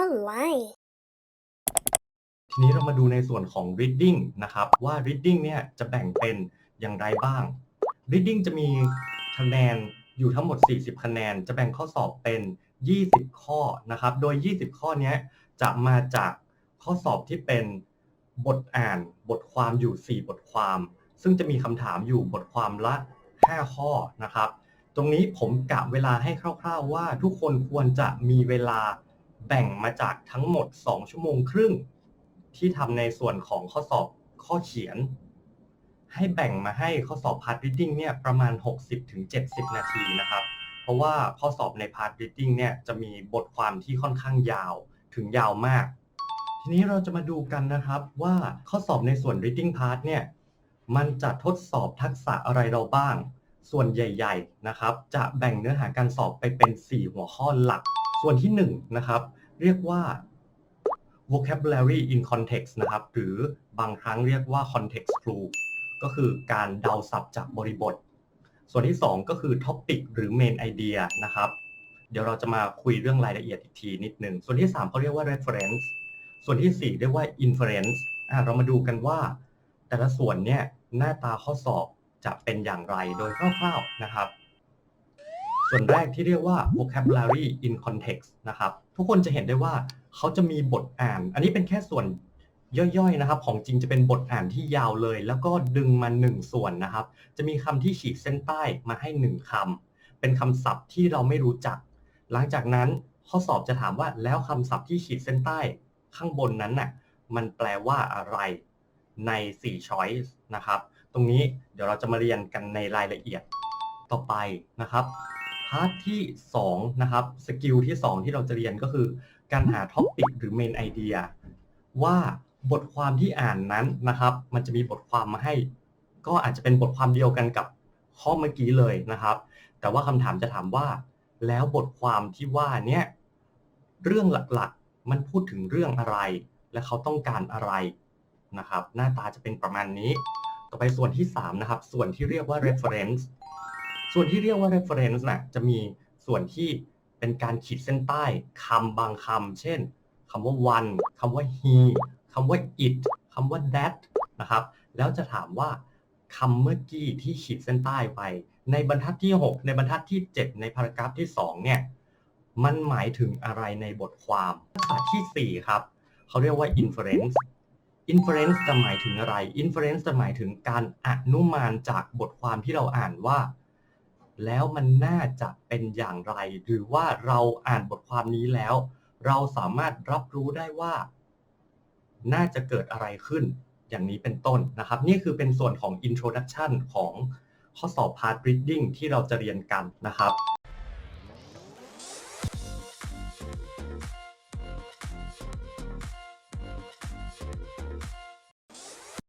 online ทีนี้เรามาดูในส่วนของ reading นะครับ ว่า reading เนี่ยจะแบ่งเป็นอย่างไรบ้าง reading จะมีคะแนนอยู่ทั้งหมด 40 คะแนน จะแบ่งข้อสอบเป็น 20 ข้อนะครับ โดย 20 ข้อนี้จะมาจากข้อสอบที่เป็นบทอ่านบทความอยู่ 4 บทความ ซึ่งจะมีคำถามอยู่บทความละ 5 ข้อนะครับ ตรงนี้ผมกะเวลาให้คร่าว ๆว่าทุกคนควรจะมีเวลา แบ่งมาจากทั้งหมด 2 ชั่วโมงครึ่ง ที่ทำในส่วนของข้อสอบข้อเขียน ให้แบ่งมาให้ข้อสอบ part reading เนี่ยประมาณ 60-70 นาทีนะครับ เพราะว่าข้อสอบใน part reading เนี่ยจะมีบทความที่ค่อนข้างยาวถึงยาวมาก ทีนี้เราจะมาดูกันนะครับว่าข้อสอบในส่วน reading part เนี่ยมันจะทดสอบทักษะอะไรเราบ้าง ส่วนใหญ่ๆนะครับ จะแบ่งเนื้อหาการสอบไปเป็น 4 หัวข้อหลัก ส่วนที่1นะครับ เรียกว่า vocabulary in context นะครับ หรือบางครั้งเรียกว่า context clue ก็คือการเดาศัพท์จากบริบท ส่วนที่ 2 ก็คือ topic หรือ main idea นะครับ เดี๋ยวเราจะมาคุยเรื่องรายละเอียดอีกทีนิดนึงส่วนที่3เขาเรียกว่า reference ส่วนที่ 4 เรียกว่า inference อะเรามาดูกันว่า แต่ละส่วนเนี่ยหน้าตาข้อสอบจะเป็นอย่างไรโดยคร่าวๆนะครับ ส่วนแรกที่เรียกว่า vocabulary in context นะครับ ทุกคนจะเห็นได้ว่าเขาจะมีบทอ่าน อันนี้เป็นแค่ส่วนย่อยๆนะครับ ของจริงจะเป็นบทอ่านที่ยาวเลย แล้วก็ดึงมาหนึ่งส่วนนะครับ จะมีคำที่ขีดเส้นใต้มาให้หนึ่งคำเป็นคำศัพท์ที่เราไม่รู้จัก หลังจากนั้นข้อสอบจะถามว่าแล้วคำศัพท์ที่ขีดเส้นใต้ข้างบนนั้นน่ะมันแปลว่าอะไรใน 4 choice นะครับ ตรงนี้เดี๋ยวเราจะมาเรียนกันในรายละเอียดต่อไปนะครับาร์ทที่2นะครับสกิลที่ 2 ที่เราจะเรียนก็คือ การหาท็อปิกหรือ main idea ว่าบทความที่อ่านนั้นนะครับ มันจะมีบทความมาให้ ก็อาจจะเป็นบทความเดียวกันกับข้อเมื่อกี้เลยนะครับ แต่ว่าคำถามจะถามว่า แล้วบทความที่ว่าเนี่ยเรื่องหลักๆ มันพูดถึงเรื่องอะไร และเขาต้องการอะไรนะครับ หน้าตาจะเป็นประมาณนี้ ต่อไปส่วนที่ 3 นะครับ ส่วนที่เรียกว่า reference ส่วนที่เรียกว่า reference นะจะมีส่วนที่เป็นการขีดเส้นใต้คำบางคำเช่นคำว่า one คำว่า he คำว่า it คำว่า that นะครับ แล้วจะถามว่าคำเมื่อกี้ที่ขีดเส้นใต้ไป ในบรรทัดที่ 6 ในบรรทัดที่ 7 ในพารากราฟที่ 2 เนี่ย มันหมายถึงอะไรในบทความทักษะทีสี่ 4 ครับ เขาเรียกว่า inference inference จะหมายถึงอะไร inference จะหมายถึงการอนุมานจากบทความที่เราอ่านว่า แล้วมันน่าจะเป็นอย่างไร หรือว่าเราอ่านบทความนี้แล้ว เราสามารถรับรู้ได้ว่า น่าจะเกิดอะไรขึ้น อย่างนี้เป็นต้นนะครับ นี่คือเป็นส่วนของ introduction ของข้อสอบ part reading ที่เราจะเรียนกันนะครับ